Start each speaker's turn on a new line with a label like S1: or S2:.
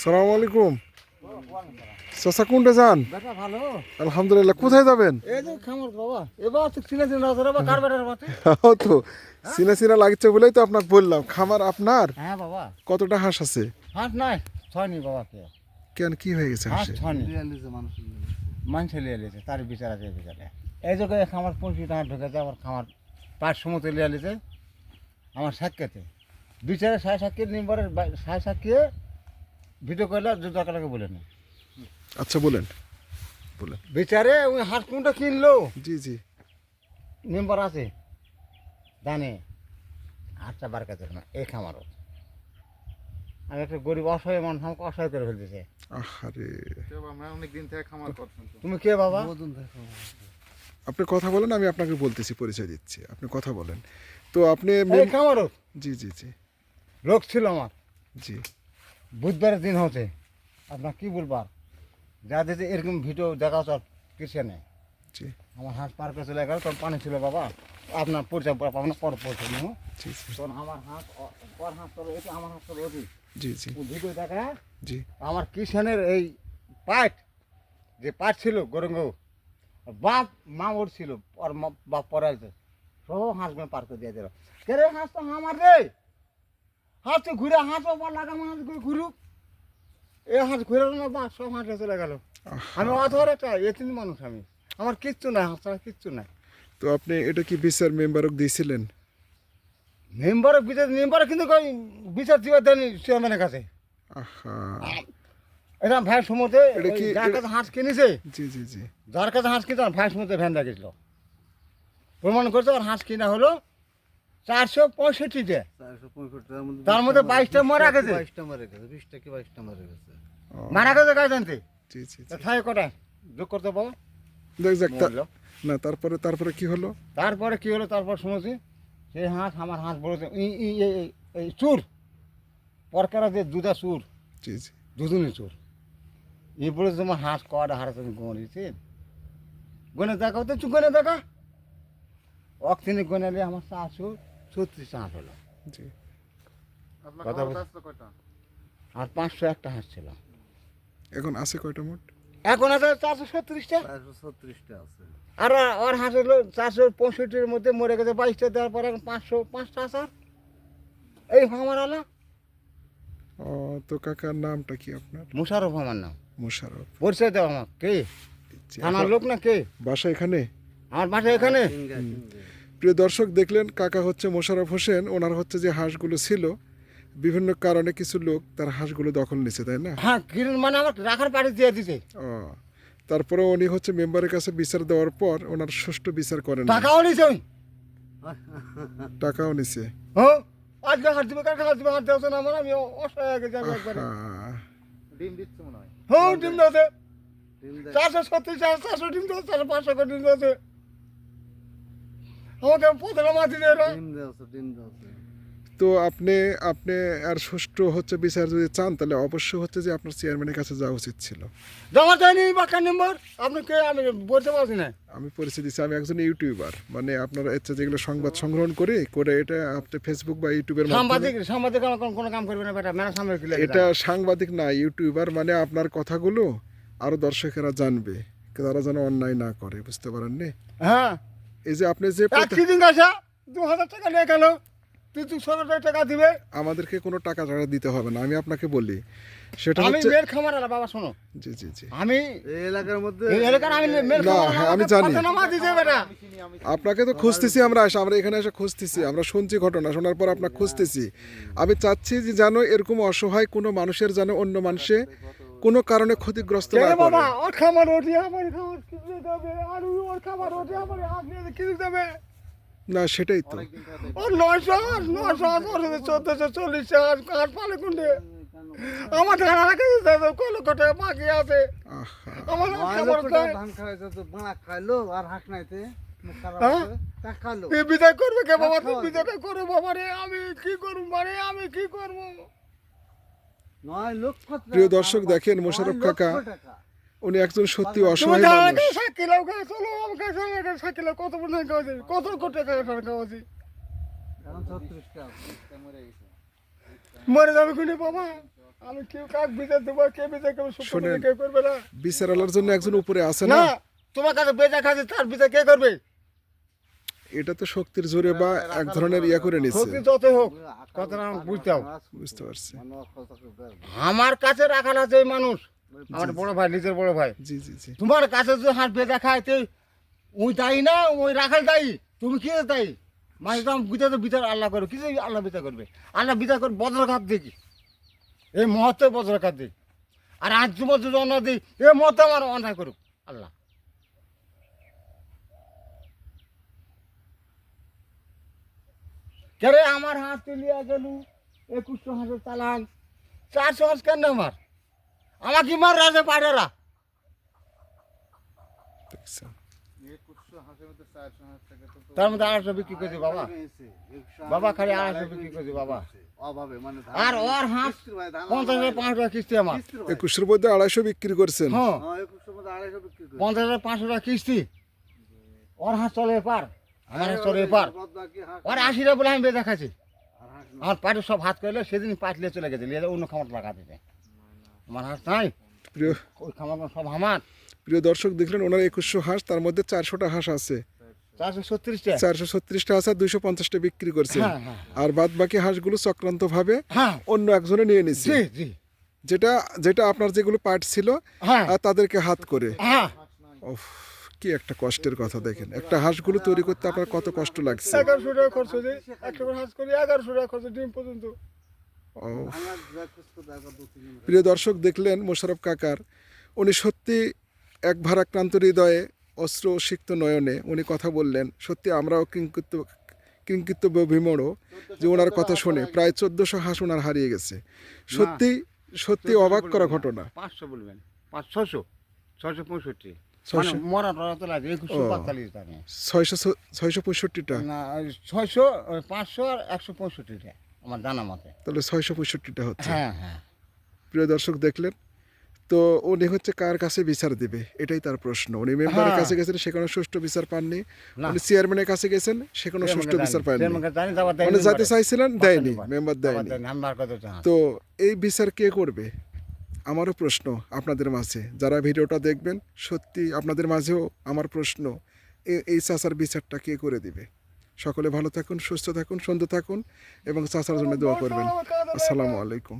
S1: সালাম আলাইকুম। চাচা কোনটা যান?
S2: ভালো।
S1: আলহামদুলিল্লাহ কোথায় যাবেন?
S2: এই যে খামার বাবা। এবার তো
S1: সিনা সিনা লাগছে বলেই তো আপনাকে বললাম। খামার আপনার?
S2: হ্যাঁ বাবা।
S1: কতটা হাঁস আছে?
S2: হাঁস নাই ছয়নি বাবা
S1: কেন কি হয়ে গেছে
S2: হাঁস? ছয়নি। মানুষ লিয়ে লিয়েছে তার বিচার আছে বিচারে। এই যোগে খামার পঁচিশ টাকা ঢুকেছে আমার খামার পাঁচ সময় লিয়ে লিয়েছে। আমার সাক্ষাতে। বিচারে সাড়ে সাক্ষী নিম্বরের সাড়ে সাক্ষী ভিডিও করলে দু টাকাটাকে বলে নি।
S1: আচ্ছা বলেন। বলেন।
S2: বিচারে ওই হাঁস কোনটা কিনলো।
S1: জি জি।
S2: মেম্বার আছে। জানে। আটটা বার কাছে না এই খামারও। আমি একটা গরিব অসহায় মানুষ আমাকে অসহায় করে ফেলতেছে।
S1: আহারে।
S3: অনেকদিন থেকে খামার করছেন
S2: তুমি কে বাবা?
S1: আপনি কথা বলেন আমি আপনাকে বলতেছি পরিচয় দিচ্ছি। আপনি কথা বলেন। তো আপনি
S2: খামারও?
S1: জি জি জি।
S2: লোক ছিল আমার।
S1: জি।
S2: বুধবারের দিন হতে আপনার কি বলবার? যা দিতে এরকম ভিডিও দেখা চল কিছু নেই আমার হাঁস পার করে চলে গেল তখন পানি ছিল বাবা। আপনার পরিচয় পাবেন পর
S1: জি
S2: তখন আমার হাঁস ওর হাঁস চলো এটি আমার হাঁস চলো ওটি
S1: জি জি।
S2: ভিডিও দেখা
S1: জি।
S2: আমার কিষানের এই পাট যে পাট ছিল গরঙ্গ বাপ মা ওর ছিল ওর বাপ পরে আছে। সব হাঁসগুলো পার করে দিয়ে দিল। কে রে হাঁস তো আমার রে? হাঁস তো ঘুরে হাঁস ওপর লাগাম হাঁস ঘুরে ঘুরুক। এই হাঁস ঘুরে না বা সব হাঁসে চলে গেল। আমি অথর একটা এতিম মানুষ আমি। আমার কিচ্ছু নাই হাঁস ছাড়া কিচ্ছু নাই।
S1: তো আপনি এটা কি বিচার মেম্বারক দিয়েছিলেন?
S2: মেম্বারের বিচার মেম্বারে কিন্তু বিচার দিবার দেয়নি চেয়ারম্যানের কাছে। এটা ভ্যান
S1: কি-
S2: যার কাছে হাঁস কিনেছে
S1: জি জি জি।
S2: যার কাছে হাঁস কিনতে ভ্যান সমুদ্রে ভ্যান দেখেছিল প্রমাণ করছে আর হাঁস কিনা হলো। চারশো পঁয়ষট্টিতে। তার মধ্যে বাইশটা মারা গেছে।
S3: বাইশটা মারা গেছে বিশটা কি বাইশটা মারা গেছে।
S2: মারা গেছে গাছ জানতে?
S1: জি
S2: কটা? যোগ করতে পাবো
S1: দেখ যাক না তারপরে তারপরে কি হলো?
S2: তারপরে কি হলো? তারপর শুনেছি সেই হাঁস আমার হাঁস বলেছে এই চুর। পরকারা যে দুটা চুর দুজনই চোর। এই বলে তোমার হাঁস কটা হারা তুমি গনেছেন গনে দেখা তো চুপ গনে দেখা। অক্সিজেন গনেলে আমার চারশো ছত্রিশ হাঁস হলো।
S1: জি।
S2: কথা আর পাঁচশো একটা হাঁস ছিল।
S1: এখন আছে কয়টা মোট?
S2: এখন আছে চারশো ছত্রিশটা।
S3: চারশো ছত্রিশটা আছে।
S2: আর ওর হাঁস হলো চারশো পঁয়ষট্টির মধ্যে মরে গেছে বাইশটা দেওয়ার পরে এখন পাঁচশো পাঁচটা আছে আর। এই আমার আলা।
S1: ও তো কাকার নামটা কি আপনার?
S2: মুশারফ আমার নাম।
S1: মোশারফ।
S2: পরিচয় দেওয়া আমার কে
S1: জি,
S2: থানার লোক না কে
S1: বাসা এখানে?
S2: আমার বাসা এখানে?
S1: প্রিয় দর্শক দেখলেন কাকা হচ্ছে মোশারফ হোসেন ওনার হচ্ছে যে হাঁসগুলো ছিল বিভিন্ন কারণে কিছু লোক তার হাঁসগুলো দখল নিছে তাই না?
S2: হ্যাঁ কিরণ মানে আমার রাখার পাড়ি দিয়ে দিছে।
S1: ও তারপরে উনি হচ্ছে মেম্বারের কাছে বিচার দেওয়ার পর ওনার সুষ্ঠু বিচার করেন
S2: টাকাও নিছে আমি
S1: টাকাও নিছে।
S2: ও আজকে হাত দিবে কালকে হাত দিবে হাত দেওয়া না আমার আমি অসহায় হয়ে গেছি একবারে।
S3: ডিম দিচ্ছে মনে হয়।
S2: হ্যাঁ ডিম
S3: দেয়।
S2: চারশো সত্তর চারশো চারশো ডিম দেওয়া চারশো পাঁচশো করে ডিম দেওয়াছে আমাকে পথের মাটি দিয়ে
S3: দেওয়া
S1: তো আপনি আপনি আর সুষ্ঠু হচ্ছে বিচার যদি চান তাহলে অবশ্যই হচ্ছে যে আপনার চেয়ারম্যানের কাছে যাওয়া উচিত ছিল।
S2: দেয়নি বাক্কা নম্বর আপনি কে? আমি বলতে পারছি না।
S1: আমি পরিচয় দিচ্ছি আমি একজন ইউটিউবার। মানে আপনারা হচ্ছে যেগুলো সংবাদ সংগ্রহণ করে করে এটা আপনি ফেসবুক বা ইউটিউবের মাধ্যমে
S2: সাংবাদিক সাংবাদিক আমার কোনো- কাম করবে না বেটা কিলে
S1: এটা সাংবাদিক না ইউটিউবার। মানে আপনার কথাগুলো আরও দর্শকেরা জানবে তারা যেন অন্যায় না করে বুঝতে পারেননি?
S2: হ্যাঁ।
S1: এই যে আপনি যে
S2: দিন আসা দু হাজার টাকা নিয়ে গেল। তুই তুই ছ টাকা দিবে।
S1: আমাদেরকে কোনো টাকা টাকা দিতে হবে না আমি আপনাকে বলি। সেটা
S2: আমি মেয়ের খামার আলা বাবা শোনো।
S1: জি জি জি।
S2: আমি
S3: এই এলাকার মধ্যে
S2: এই এলাকার আমি মেয়ের খামার
S1: হ্যাঁ, আমি জানি। আপনাকে তো খুঁজতেছি আমরা এসে আমরা এখানে এসে খুঁজতেছি আমরা শুনছি ঘটনা শোনার পর আপনাকে খুঁজতেছি। আমি চাচ্ছি যে যেন এরকম অসহায় কোনো মানুষের যেন অন্য মানুষে কোনো কারণে ক্ষতিগ্রস্ত না
S2: বাবা? ওর খামার ওটি আমার খামার। দেবে আর ওই ওর খামার ওটি আমার আপনি কিনে দেবে।
S1: না সেটাই তো।
S2: ওর নয়শো নয়শো চোদ্দশো চল্লিশ কাঠ পালে কুন্ডে আমার ধারা রাখে কল কোটে বাকি আছে। আমার
S3: নয়
S2: খাবার
S3: ধান খাওয়াইছে তো বাঁড়া খাইলো আর হাঁক নাইতে
S2: হ্যাঁ? বিদায় করবে কে বাবা? তুই
S3: খাওয়া
S2: বিদায়টা করে বাবা রে আমি কি করব মানে আমি কি করব?
S3: নয় লক্ষ
S1: প্রিয় দর্শক দেখেন,
S3: নয় লক্ষ
S1: কাকা। উনি একজন সত্যি অসহায়
S2: চলো আমাকে কত কোটি টাকা
S3: মরে
S2: যাবে কোনে বাবা। আমি কেউ কাক বিচার দেবো কে বিচার করবে না।
S1: বিচার আলার জন্য একজন উপরে আছে
S2: না?
S1: না
S2: তোমার কাছে খাচ্ছে তার বিচার কে করবে?
S1: এটা তো শক্তির জোরে বা এক ধরনের ইয়া করে নিচ্ছে।
S2: শক্তি যতই হোক না বুঝতে
S1: বুঝতে পারছি।
S2: আমার কাছে আছে এই মানুষ। আমার বড় ভাই নিজের বড় ভাই।
S1: জি জি জি।
S2: তোমার কাছে যদি হাত বেঁধে খায় তো ওই দায়ী না ওই রাখাল দায়ী। তুমি কি দায়ী? মানে তো বিচার তো বিচার আল্লাহ করবে। কিছু আল্লাহ বিচার করবে? আল্লাহ বিচার করবে বজ্রঘাত দেখি এই মহত্বে বজ্রঘাত দিই। আর আজ যুবক যদি অন্য দিই এই মহত্বে আমার অন্যায় করুক। আল্লাহ। কেরে আমার হাত তুলিয়া গেল? একুশশো হাজার চালান। চারশো হাজার কেন আমার? আমাকে মার রাজে পাড়েরা। তার মধ্যে আড়াইশো বিক্রি করছি বাবা। বাবা খালি আড়াইশো বিক্রি করছি বাবা।
S3: মানে
S2: আর ওর হাঁস পঞ্চাশ হাজার পাঁচশো টাকা কিস্তি আমার।
S1: একুশের মধ্যে আড়াইশো বিক্রি করছেন?
S2: হ্যাঁ।
S3: হ্যাঁ।
S2: পঞ্চাশ হাজার পাঁচশো টাকা কিস্তি। ওর হাঁস চলে আমার হাঁস চলে ওর টাকা বলে আমি বেঁধে খাচ্ছি।
S3: আর হাঁস
S2: আমার পাটে সব হাত করলে সেদিন পাট নিয়ে চলে গেছে নিয়ে অন্য খামার লাগাতে দিতে আমার হাঁস নাই?
S1: প্রিয়
S2: ওই খামার সব আমার।
S1: প্রিয় দর্শক দেখলেন ওনার একুশশো হাঁস তার মধ্যে চারশোটা হাঁস আছে।
S2: চারশো ছত্রিশটা?
S1: আছে দুইশো পঞ্চাশটা বিক্রি করছেন
S2: হ্যাঁ হ্যাঁ
S1: আর বাদ বাকি হাঁসগুলো চক্রান্ত ভাবে
S2: হ্যাঁ।
S1: অন্য একজনে নিয়ে নিচ্ছে যেটা যেটা আপনার যেগুলো পার্ট ছিল
S2: হ্যাঁ।
S1: তাদেরকে হাত করে।
S2: হ্যাঁ।
S1: উফ, কি একটা কষ্টের কথা দেখেন। একটা হাঁসগুলো তৈরি করতে আপনার কত কষ্ট লাগছে।
S2: এগারোশো টাকা খরচ হয়েছে। একটা হাঁস করি এগারোশো টাকা খরচ ডিম পর্যন্ত।
S1: প্রিয় দর্শক দেখলেন মোশারফ কাকার। উনি সত্যি এক ভারাক্রান্ত হৃদয়ে অস্ত্র সিক্ত নয়নে উনি কথা বললেন। সত্যি আমরাও কিঙ্কিত কিঙ্কিত বিমড় যে ওনার কথা শুনে প্রায় চোদ্দশো হাঁস ওনার হারিয়ে গেছে। সত্যি সত্যি অবাক করা ঘটনা।
S2: পাঁচশো বলবেন। পাঁচ ছশো ছশো পঁয়ষট্টি।
S1: ছয়শো?
S2: মানে
S1: ছয়শো পঁয়ষট্টিটা।
S2: না ছয়শো পাঁচশো আর একশো পঁয়ষট্টিটা। আমার জানা মতে।
S1: তাহলে ছয়শো পঁয়ষট্টিটা হচ্ছে।
S2: হ্যাঁ হ্যাঁ।
S1: প্রিয় দর্শক দেখলেন তো উনি হচ্ছে কার কাছে বিচার দিবে? এটাই তার প্রশ্ন। উনি মেম্বারের
S2: হ্যাঁ।
S1: কাছে গেছেন সেখানে সুষ্ঠু বিচার পাননি। উনি চেয়ারম্যানের কাছে গেছেন সেখানে সুষ্ঠু বিচার পাননি। মানে যাতে চাইছিলেন দেয়নি মেম্বার দেয়নি। তো এই বিচার কে করবে? আমারও প্রশ্ন আপনাদের মাঝে। যারা ভিডিওটা দেখবেন সত্যি আপনাদের মাঝেও আমার প্রশ্ন এই চাচার বিচারটা কে করে দিবে? সকলে ভালো থাকুন সুস্থ থাকুন সুন্দর থাকুন এবং চাচার জন্য দোয়া করবেন। আসসালামু আলাইকুম।